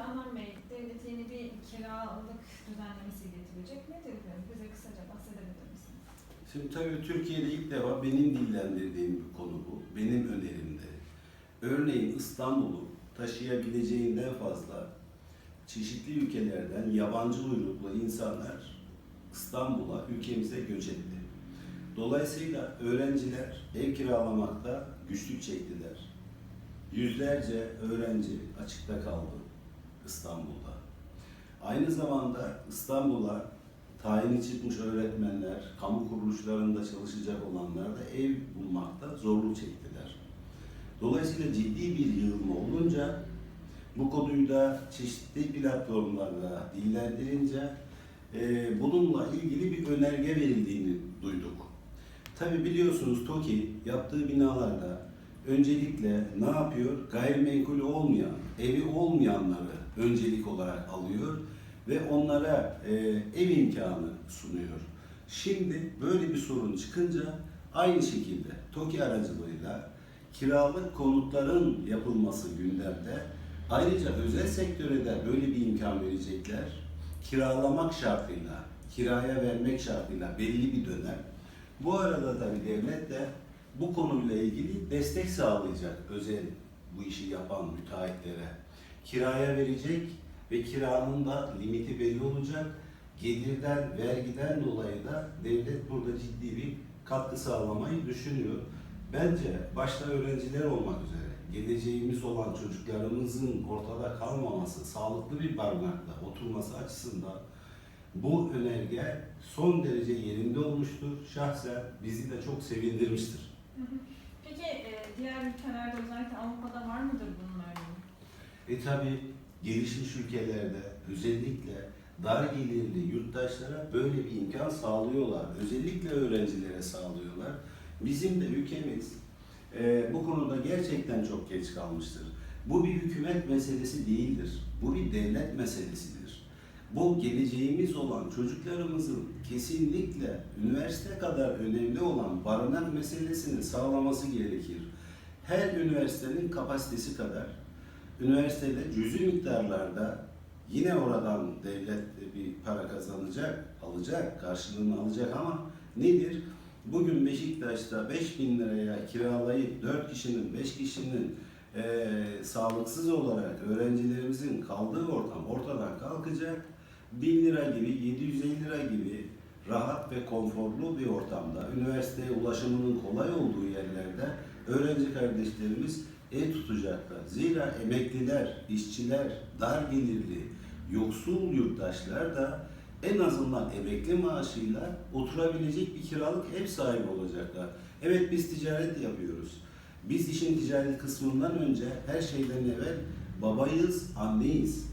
Adnan Bey, devlet yeni bir kiralık düzenlemesi getirecek. Nedir bu? Bize kısaca bahsedebilir misiniz? Şimdi tabii Türkiye'de ilk defa benim dillendirdiğim bir konu bu. Benim önerimde. Örneğin İstanbul'u taşıyabileceğinden fazla çeşitli ülkelerden yabancı uyruklu insanlar İstanbul'a, ülkemize göç etti. Dolayısıyla öğrenciler ev kiralamakta güçlük çektiler. Yüzlerce öğrenci açıkta kaldı İstanbul'da. Aynı zamanda İstanbul'a tayini çıkmış öğretmenler, kamu kuruluşlarında çalışacak olanlar da ev bulmakta zorluk çektiler. Dolayısıyla ciddi bir yığılma olunca bu konuyu da çeşitli platformlarla dillendirince e, bununla ilgili bir önerge verildiğini duyduk. Tabi biliyorsunuz TOKİ yaptığı binalarda öncelikle ne yapıyor? Gayrimenkulü olmayan, evi olmayanları öncelik olarak alıyor ve onlara e, ev imkanı sunuyor. Şimdi böyle bir sorun çıkınca aynı şekilde TOKİ aracılığıyla kiralık konutların yapılması gündemde. Ayrıca özel sektöre de böyle bir imkan verecekler. Kiralamak şartıyla, kiraya vermek şartıyla belli bir dönem. Bu arada tabii devlet de bu konuyla ilgili destek sağlayacak özel bu işi yapan müteahhitlere. Kiraya verecek ve kiranın da limiti belli olacak. Gelirden, vergiden dolayı da devlet burada ciddi bir katkı sağlamayı düşünüyor. Bence başta öğrenciler olmak üzere geleceğimiz olan çocuklarımızın ortada kalmaması, sağlıklı bir barınakta oturması açısından bu önerge son derece yerinde olmuştur. Şahsen bizi de çok sevindirmiştir. Peki e, diğer ülkelerde özellikle Avrupa'da var mıdır bunun örneği? E tabi gelişmiş ülkelerde özellikle dar gelirli yurttaşlara böyle bir imkan sağlıyorlar. Özellikle öğrencilere sağlıyorlar. Bizim de ülkemiz e, bu konuda gerçekten çok geç kalmıştır. Bu bir hükümet meselesi değildir. Bu bir devlet meselesidir. Bu geleceğimiz olan çocuklarımızın kesinlikle üniversite kadar önemli olan barınak meselesini sağlaması gerekir. Her üniversitenin kapasitesi kadar üniversitede cüzi miktarlarda yine oradan devlet bir para kazanacak, alacak, karşılığını alacak ama nedir? Bugün Beşiktaş'ta 5 bin liraya kiralayıp 4 kişinin, 5 kişinin eee, sağlıksız olarak öğrencilerimizin kaldığı ortam ortadan kalkacak. 1000 lira gibi, 750 lira gibi rahat ve konforlu bir ortamda, üniversiteye ulaşımının kolay olduğu yerlerde öğrenci kardeşlerimiz ev tutacaklar. Zira emekliler, işçiler, dar gelirli, yoksul yurttaşlar da en azından emekli maaşıyla oturabilecek bir kiralık ev sahibi olacaklar. Evet biz ticaret yapıyoruz. Biz işin ticari kısmından önce her şeyden evvel babayız, anneyiz.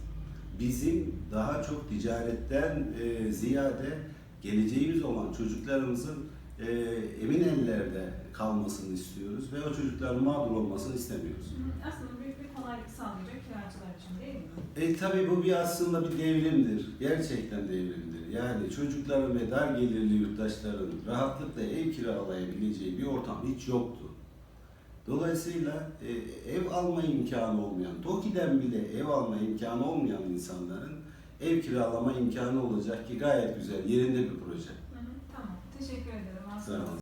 Bizim daha çok ticaretten e, ziyade geleceğimiz olan çocuklarımızın e, emin ellerde kalmasını istiyoruz ve o çocukların mağdur olmasını istemiyoruz. Aslında büyük bir kolaylık sağlayacak kiracılar için değil mi? E tabi bu bir aslında bir devrimdir. Gerçekten devrimdir. Yani çocukların ve dar gelirli yurttaşların rahatlıkla ev kiralayabileceği bir ortam hiç yoktu. Dolayısıyla e, ev alma imkanı olmayan, TOKİ'den bile ev alma imkanı olmayan insanların ev kiralama imkanı olacak ki gayet güzel, yerinde bir proje. Hı hı, Tamam. Teşekkür ederim. Sağ olun.